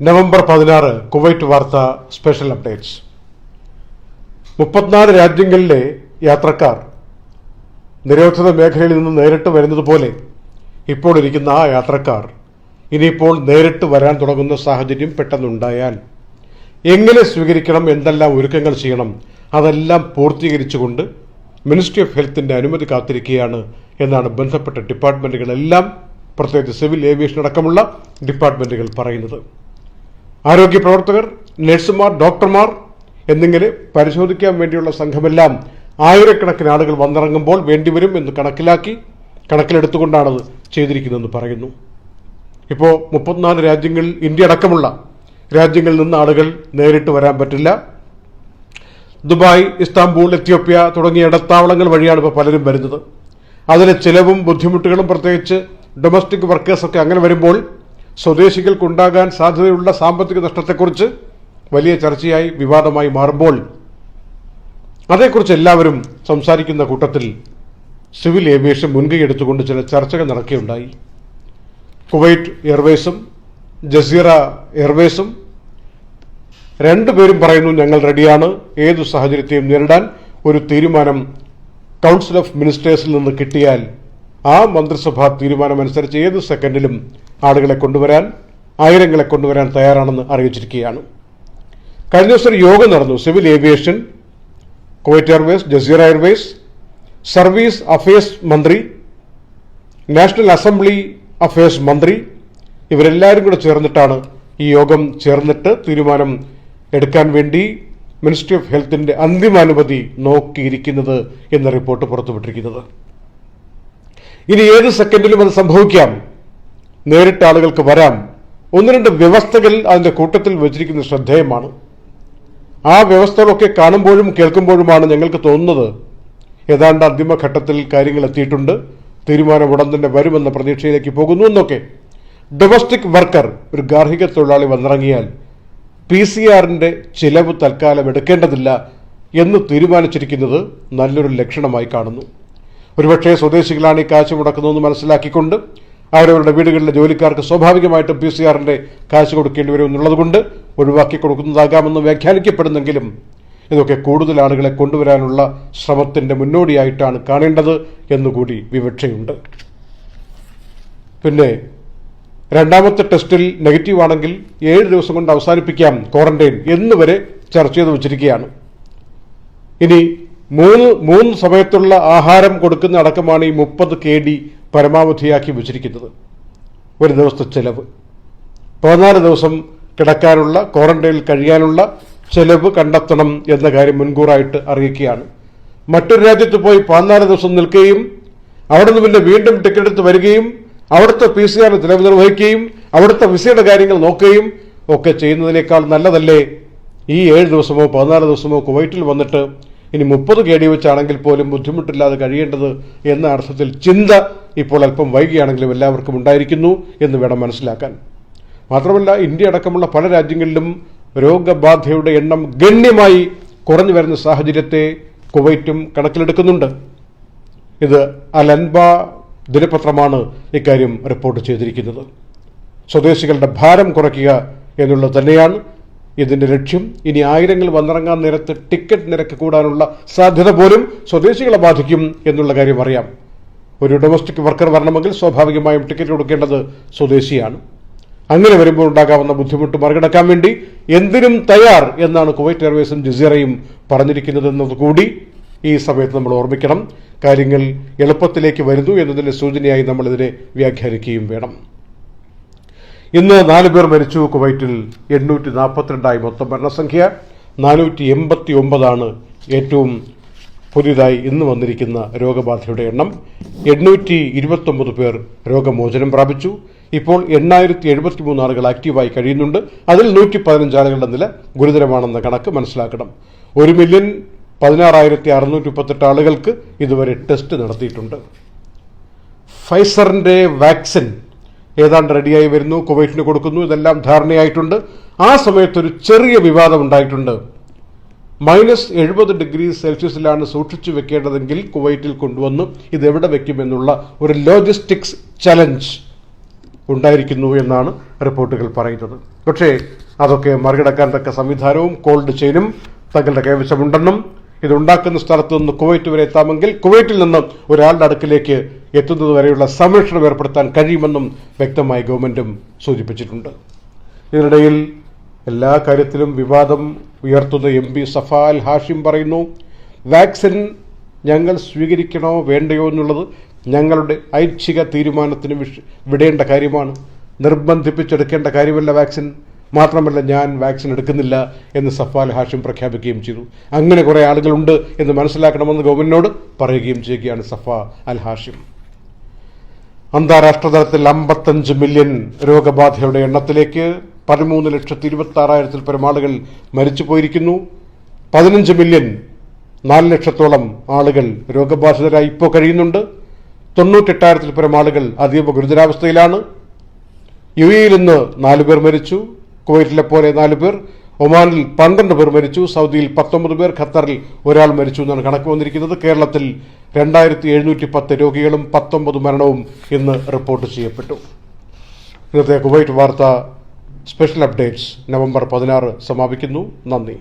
November പതിനാറ് Kuwait വാർത്ത special updates. മുപ്പത്തിനാല് രാജ്യങ്ങളിലെ യാത്രക്കാർ നിരോധിത മേഖലയിൽ നിന്ന് നേരിട്ട് വരുന്നത് പോലെ ഇപ്പോൾ ഇരിക്കുന്ന ആ യാത്രക്കാർ ഇനിയിപ്പോൾ നേരിട്ട് വരാൻ തുടങ്ങുന്ന സാഹചര്യം പെട്ടെന്നുണ്ടായാൽ എങ്ങനെ സ്വീകരിക്കണം എന്തെല്ലാം ഒരുക്കങ്ങൾ ചെയ്യണം അതെല്ലാം പൂർത്തീകരിച്ചുകൊണ്ട് മിനിസ്ട്രി ഓഫ് ഹെൽത്തിന്റെ അനുമതി കാത്തിരിക്കുകയാണ് എന്നാണ് ബന്ധപ്പെട്ട ഡിപ്പാർട്ട്മെന്റുകളെല്ലാം പ്രത്യേകിച്ച് സിവിൽ ഏവിയേഷൻ അടക്കമുള്ള ഡിപ്പാർട്ട്മെന്റുകൾ പറയുന്നത്. ആരോഗ്യ പ്രവർത്തകർ നഴ്സുമാർ ഡോക്ടർമാർ എന്നിങ്ങനെ പരിശോധിക്കാൻ വേണ്ടിയുള്ള സംഘമെല്ലാം ആയിരക്കണക്കിന് ആളുകൾ വന്നിറങ്ങുമ്പോൾ വേണ്ടിവരും എന്ന് കണക്കിലാക്കി കണക്കിലെടുത്തുകൊണ്ടാണത് ചെയ്തിരിക്കുന്നതെന്ന് പറയുന്നു. ഇപ്പോൾ മുപ്പത്തിനാല് രാജ്യങ്ങളിൽ ഇന്ത്യ അടക്കമുള്ള രാജ്യങ്ങളിൽ നിന്ന് ആളുകൾ നേരിട്ട് വരാൻ പറ്റില്ല. ദുബായ് ഇസ്താംബൂൾ എത്യോപ്യ തുടങ്ങിയ ഇടത്താവളങ്ങൾ വഴിയാണ് ഇപ്പോൾ പലരും വരുന്നത്. അതിലെ ചിലവും ബുദ്ധിമുട്ടുകളും പ്രത്യേകിച്ച് ഡൊമസ്റ്റിക് വർക്കേഴ്സൊക്കെ അങ്ങനെ വരുമ്പോൾ സ്വദേശികൾക്കുണ്ടാകാൻ സാധ്യതയുള്ള സാമ്പത്തിക നഷ്ടത്തെക്കുറിച്ച് വലിയ ചർച്ചയായി വിവാദമായി മാറുമ്പോൾ അതേക്കുറിച്ച് എല്ലാവരും സംസാരിക്കുന്ന കൂട്ടത്തിൽ സിവിൽ ഏവിയേഷൻ മുൻകൈ എടുത്തുകൊണ്ട് ചില ചർച്ചകൾ നടക്കുകയുണ്ടായി. കുവൈറ്റ് എയർവേസും ജസീറ എയർവേസും രണ്ടുപേരും പറയുന്നു ഞങ്ങൾ റെഡിയാണ്. ഏതു സാഹചര്യത്തെയും നേരിടാൻ ഒരു തീരുമാനം കൗൺസിൽ ഓഫ് മിനിസ്റ്റേഴ്സിൽ നിന്ന് കിട്ടിയാൽ ആ മന്ത്രിസഭാ തീരുമാനമനുസരിച്ച് ഏത് സെക്കൻഡിലും ആളുകളെ കൊണ്ടുവരാൻ ആയിരങ്ങളെ കൊണ്ടുവരാൻ തയ്യാറാണെന്ന് അറിയിച്ചിരിക്കുകയാണ്. കഴിഞ്ഞ ദിവസം യോഗം നടന്നു. Civil aviation Kuwait airways Jazeera airways service affairs മന്ത്രി നാഷണൽ അസംബ്ലി അഫയേഴ്സ് മന്ത്രി ഇവരെല്ലാവരും കൂടെ ചേർന്നിട്ടാണ് ഈ യോഗം ചേർന്നിട്ട് തീരുമാനം എടുക്കാൻ വേണ്ടി മിനിസ്ട്രി ഓഫ് ഹെൽത്തിന്റെ അന്തിമാനുമതി നോക്കിയിരിക്കുന്നത് എന്ന റിപ്പോർട്ട് പുറത്തുവിട്ടിരിക്കുന്നത്. ഇനി ഏത് സെക്കൻഡിലും അത് സംഭവിക്കാം? നേരിട്ട് ആളുകൾക്ക് വരാൻ ഒന്ന് രണ്ട് വ്യവസ്ഥകൾ അതിന്റെ കൂട്ടത്തിൽ വെച്ചിരിക്കുന്ന ശ്രദ്ധേയമാണ്. ആ വ്യവസ്ഥകളൊക്കെ കാണുമ്പോഴും കേൾക്കുമ്പോഴുമാണ് ഞങ്ങൾക്ക് തോന്നുന്നത് ഏതാണ്ട് അന്തിമഘട്ടത്തിൽ കാര്യങ്ങൾ എത്തിയിട്ടുണ്ട്. തീരുമാനം ഉടൻ തന്നെ വരുമെന്ന പ്രതീക്ഷയിലേക്ക് പോകുന്നു എന്നൊക്കെ. ഡൊമസ്റ്റിക് വർക്കർ ഒരു ഗാർഹിക തൊഴിലാളി വന്നിറങ്ങിയാൽ പി സി ആറിന്റെ ചിലവ് തൽക്കാലം എടുക്കേണ്ടതില്ല എന്ന് തീരുമാനിച്ചിരിക്കുന്നത് നല്ലൊരു ലക്ഷണമായി കാണുന്നു. ഒരുപക്ഷേ സ്വദേശികളാണ് ഈ കാശ് മുടക്കുന്നതെന്ന് മനസ്സിലാക്കിക്കൊണ്ട് അവരവരുടെ വീടുകളിലെ ജോലിക്കാർക്ക് സ്വാഭാവികമായിട്ടും പി സി ആറിന്റെ കാശ് കൊടുക്കേണ്ടി വരും എന്നുള്ളതുകൊണ്ട് ഒഴിവാക്കി കൊടുക്കുന്നതാകാമെന്ന് വ്യാഖ്യാനിക്കപ്പെടുന്നെങ്കിലും ഇതൊക്കെ കൂടുതൽ ആളുകളെ കൊണ്ടുവരാനുള്ള ശ്രമത്തിന്റെ മുന്നോടിയായിട്ടാണ് കാണേണ്ടത് എന്നുകൂടി വിവക്ഷയുണ്ട്. പിന്നെ രണ്ടാമത്തെ ടെസ്റ്റിൽ നെഗറ്റീവ് ആണെങ്കിൽ ഏഴ് ദിവസം കൊണ്ട് അവസാനിപ്പിക്കാം ക്വാറന്റൈൻ എന്നുവരെ ചർച്ച ചെയ്ത് വച്ചിരിക്കുകയാണ്. ഇനി മൂന്ന് മൂന്ന് സമയത്തുള്ള ആഹാരം കൊടുക്കുന്ന അടക്കമാണ് ഈ മുപ്പത് കെ ഡി പരമാവധിയാക്കി വെച്ചിരിക്കുന്നത്. ഒരു ദിവസത്തെ ചെലവ്. പതിനാല് ദിവസം കിടക്കാനുള്ള ക്വാറന്റൈനിൽ കഴിയാനുള്ള ചെലവ് കണ്ടെത്തണം എന്ന കാര്യം മുൻകൂറായിട്ട് അറിയിക്കുകയാണ്. മറ്റൊരു രാജ്യത്ത് പോയി പതിനാല് ദിവസം നിൽക്കുകയും അവിടെ നിന്ന് പിന്നെ വീണ്ടും ടിക്കറ്റ് എടുത്ത് വരികയും അവിടുത്തെ പി സി ആറിന് ചിലവ് നിർവഹിക്കുകയും അവിടുത്തെ വിസയുടെ കാര്യങ്ങൾ നോക്കുകയും ഒക്കെ ചെയ്യുന്നതിനേക്കാൾ നല്ലതല്ലേ ഈ ഏഴ് ദിവസമോ പതിനാല് ദിവസമോ കുവൈറ്റിൽ വന്നിട്ട് ഇനി മുപ്പത് കെ ഡി വെച്ചാണെങ്കിൽ പോലും ബുദ്ധിമുട്ടില്ലാതെ കഴിയേണ്ടത് എന്ന അർത്ഥത്തിൽ ചിന്ത ഇപ്പോൾ അല്പം വൈകിയാണെങ്കിലും എല്ലാവർക്കും ഉണ്ടായിരിക്കുന്നു എന്ന് വേണം മനസ്സിലാക്കാൻ. മാത്രമല്ല ഇന്ത്യ അടക്കമുള്ള പല രാജ്യങ്ങളിലും രോഗബാധയുടെ എണ്ണം ഗണ്യമായി കുറഞ്ഞു വരുന്ന സാഹചര്യത്തെ കുവൈറ്റും കണക്കിലെടുക്കുന്നുണ്ട്. ഇത് അലൻബ ദിനപത്രമാണ് ഇക്കാര്യം റിപ്പോർട്ട് ചെയ്തിരിക്കുന്നത്. സ്വദേശികളുടെ ഭാരം കുറയ്ക്കുക എന്നുള്ളത് തന്നെയാണ് ഇതിന്റെ ലക്ഷ്യം ഇനി ആയിരങ്ങൾ വന്നിറങ്ങാൻ നേരത്ത് ടിക്കറ്റ് നിരക്ക് കൂടാനുള്ള സാധ്യത പോലും സ്വദേശികളെ ബാധിക്കും എന്നുള്ള കാര്യം അറിയാം. ഒരു ഡൊമസ്റ്റിക് വർക്കർ വരണമെങ്കിൽ സ്വാഭാവികമായും ടിക്കറ്റ് കൊടുക്കേണ്ടത് സ്വദേശിയാണ്. അങ്ങനെ വരുമ്പോൾ ഉണ്ടാകാവുന്ന ബുദ്ധിമുട്ട് മറികടക്കാൻ വേണ്ടി എന്തിനും തയ്യാർ എന്നാണ് കുവൈറ്റ് എയർവേസും ജസീറയും പറഞ്ഞിരിക്കുന്നത് എന്നതുകൂടി ഈ സമയത്ത് നമ്മൾ ഓർമ്മിക്കണം. കാര്യങ്ങൾ എളുപ്പത്തിലേക്ക് വരുന്നു എന്നതിന്റെ സൂചനയായി നമ്മളിതിനെ വ്യാഖ്യാനിക്കുകയും വേണം. ഇന്ന് നാല് പേർ മരിച്ചു. കുവൈറ്റിൽ എണ്ണൂറ്റി നാൽപ്പത്തിരണ്ടായി മൊത്തം മരണസംഖ്യ. നാനൂറ്റി എൺപത്തി ഒമ്പതാണ് ഏറ്റവും പുതിയതായി ഇന്ന് വന്നിരിക്കുന്ന രോഗബാധയുടെ എണ്ണം. എണ്ണൂറ്റി ഇരുപത്തൊമ്പത് പേർ രോഗമോചനം പ്രാപിച്ചു. ഇപ്പോൾ എണ്ണായിരത്തി എഴുപത്തി മൂന്ന് ആളുകൾ ആക്റ്റീവായി കഴിയുന്നുണ്ട്. അതിൽ നൂറ്റി പതിനഞ്ച് ആളുകളുടെ നില ഗുരുതരമാണെന്ന കണക്ക് മനസ്സിലാക്കണം. ഒരു മില്യൺ പതിനാറായിരത്തി അറുന്നൂറ്റി മുപ്പത്തെട്ട് ആളുകൾക്ക് ഇതുവരെ ടെസ്റ്റ് നടത്തിയിട്ടുണ്ട്. ഫൈസറിന്റെ വാക്സിൻ ഏതാണ്ട് റെഡിയായി വരുന്നു കുവൈറ്റിന് കൊടുക്കുന്നു ഇതെല്ലാം ധാരണയായിട്ടുണ്ട്. ആ സമയത്തൊരു ചെറിയ വിവാദം ഉണ്ടായിട്ടുണ്ട്. മൈനസ് എഴുപത് ഡിഗ്രി സെൽഷ്യസിലാണ് സൂക്ഷിച്ചു വെക്കേണ്ടതെങ്കിൽ കുവൈറ്റിൽ കൊണ്ടുവന്ന് ഇത് എവിടെ വെക്കുമെന്നുള്ള ഒരു ലോജിസ്റ്റിക്സ് ചലഞ്ച് ഉണ്ടായിരിക്കുന്നു എന്നാണ് റിപ്പോർട്ടുകൾ പറയുന്നത്. പക്ഷേ അതൊക്കെ മറികടക്കാൻ തക്ക സംവിധാനവും കോൾഡ് ചെയിനും തങ്ങളുടെ കൈവശമുണ്ടെന്നും ഇതുണ്ടാക്കുന്ന സ്ഥലത്ത് നിന്ന് കുവൈറ്റ് വരെ എത്താമെങ്കിൽ കുവൈറ്റിൽ നിന്ന് ഒരാളുടെ അടുക്കിലേക്ക് എത്തുന്നത് വരെയുള്ള സംരക്ഷണം ഏർപ്പെടുത്താൻ കഴിയുമെന്നും വ്യക്തമായി ഗവൺമെന്റും സൂചിപ്പിച്ചിട്ടുണ്ട്. ഇതിനിടയിൽ എല്ലാ കാര്യത്തിലും വിവാദം ഉയർത്തുന്ന എം പി സഫാൽ ഹാഷിം പറയുന്നു വാക്സിൻ ഞങ്ങൾ സ്വീകരിക്കണോ വേണ്ടയോ എന്നുള്ളത് ഞങ്ങളുടെ ഐച്ഛിക തീരുമാനത്തിന് വിടേണ്ട കാര്യമാണ്. നിർബന്ധിപ്പിച്ചെടുക്കേണ്ട കാര്യമല്ല വാക്സിൻ. മാത്രമല്ല ഞാൻ വാക്സിൻ എടുക്കുന്നില്ല എന്ന് സഫാൽ ഹാഷിം പ്രഖ്യാപിക്കുകയും ചെയ്തു. അങ്ങനെ കുറേ ആളുകളുണ്ട് എന്ന് മനസ്സിലാക്കണമെന്ന് ഗവൺമെന്റിനോട് പറയുകയും ചെയ്യുകയാണ് സഫ അൽ ഹാഷിം. അന്താരാഷ്ട്ര തലത്തിൽ അമ്പത്തഞ്ച് മില്യൺ രോഗബാധയുടെ എണ്ണത്തിലേക്ക് പതിമൂന്ന് ലക്ഷത്തി ഇരുപത്തി ആറായിരത്തിൽ പരം ആളുകൾ മരിച്ചു പോയിരിക്കുന്നു പതിനഞ്ച് മില്യൺ നാല് ലക്ഷത്തോളം ആളുകൾ രോഗബാധിതരായി ഇപ്പോൾ കഴിയുന്നുണ്ട്. തൊണ്ണൂറ്റെട്ടായിരത്തിൽ പരം ആളുകൾ അതീവ ഗുരുതരാവസ്ഥയിലാണ്. യു എയിൽ നിന്ന് നാലുപേർ മരിച്ചു. കുവൈറ്റിലെ പോലെ നാല് പേർ ഒമാനിൽ പന്ത്രണ്ട് പേർ മരിച്ചു സൗദിയിൽ പത്തൊമ്പത് പേർ ഖത്തറിൽ ഒരാൾ മരിച്ചു എന്നാണ് കണക്ക് വന്നിരിക്കുന്നത്. കേരളത്തിൽ രണ്ടായിരത്തി എഴുന്നൂറ്റി പത്ത് രോഗികളും പത്തൊമ്പത് മരണവും ഇന്ന് റിപ്പോർട്ട് ചെയ്യപ്പെട്ടു. ഇന്നത്തെ കുവൈറ്റ് വാർത്ത സ്പെഷ്യൽ അപ്ഡേറ്റ്സ് നവംബർ പതിനാറ് സമാപിക്കുന്നു. നന്ദി.